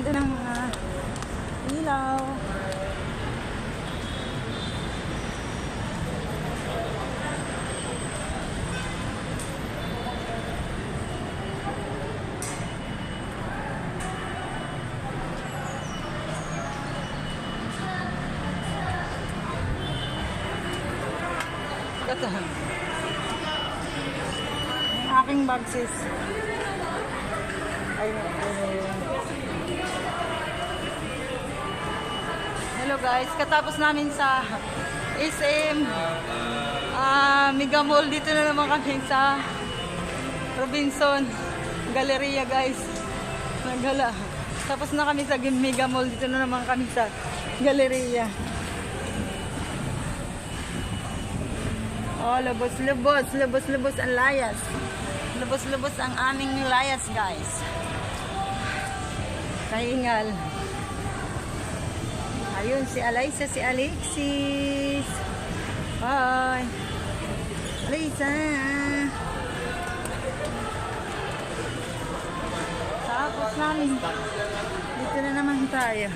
ganda ng mga ilaw. Ito. Ang aking bag sis. Ayun. Hello guys, katapos namin sa SM ah Mega Mall dito na naman kami sa Robinson Galleria guys. Nagala. Tapos na kami sa Mega Mall dito na naman kami sa Galleria. Oh, lubos, lubos, lubos, lubos ang layas. Lubos, lubos ang aming layas, guys. Kaingal. Ayun, si Alaysa, si Alexis. Hi. Alaysa. Tapos namin. Dito na naman tayo.